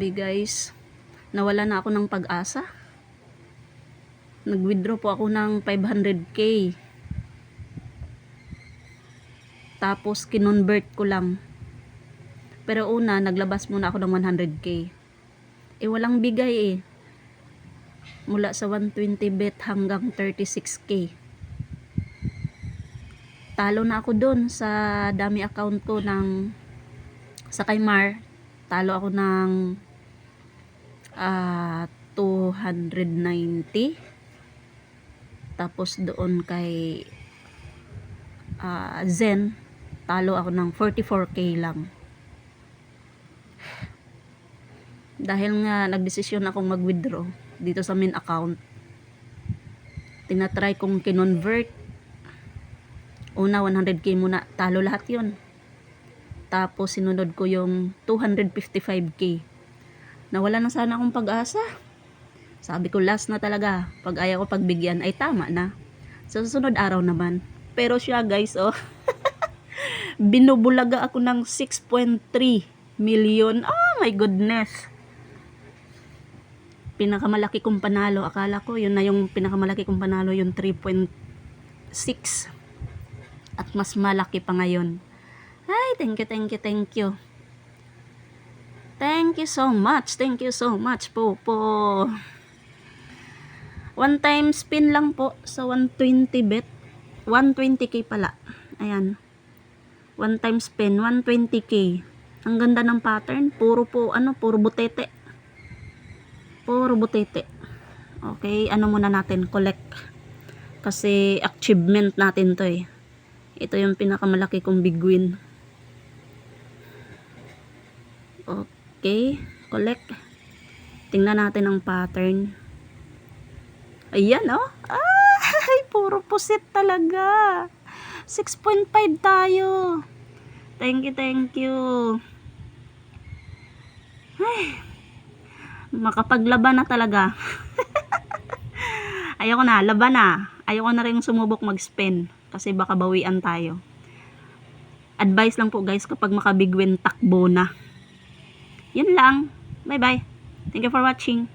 Grabe guys. Nawala na ako ng pag-asa. Nag-withdraw po ako ng 500k. Tapos kinonvert ko lang. Pero una, naglabas muna ako ng 100k. Eh walang bigay eh. Mula sa 120 bet hanggang 36k. Talo na ako doon sa dami account ko ng sa kay Mar. Talo ako ng ah 290. Tapos doon kay ah, Zen, talo ako ng 44k lang. Dahil nga nagdesisyon akong mag-withdraw dito sa main account. Tinatry kong kinonvert. Una 100k muna, talo lahat 'yon. Tapos sinunod ko yung 255k. Nawala na sana akong pag-asa. Sabi ko last na talaga. Pag ayaw ko pagbigyan ay tama na. Sa susunod araw naman. Pero siya guys oh. Binubulaga ako ng 6.3 million. Oh my goodness. Pinakamalaki kong panalo. Akala ko yun na yung pinakamalaki kong panalo yung 3.6. At mas malaki pa ngayon. Ay, thank you, thank you, thank you. Thank you so much. Thank you so much po po. One time spin lang po sa 120 bet. 120k pala. Ayan. One time spin, 120k. Ang ganda ng pattern. Puro po, ano, puro butete. Puro butete. Okay, ano muna natin, collect. Kasi achievement natin to eh. Ito yung pinakamalaki kong big win. Okay, collect. Tingnan natin ang pattern. Ayan, oh. Ay, puro pusit talaga. 6.5 tayo. Thank you, thank you. Ay, makapaglaban na talaga. Ayoko na, laban na. Ayoko na rin sumubok mag-spin kasi baka bawian tayo. Advice lang po guys kapag makabig win, takbo na. Yun lang. Bye-bye. Thank you for watching.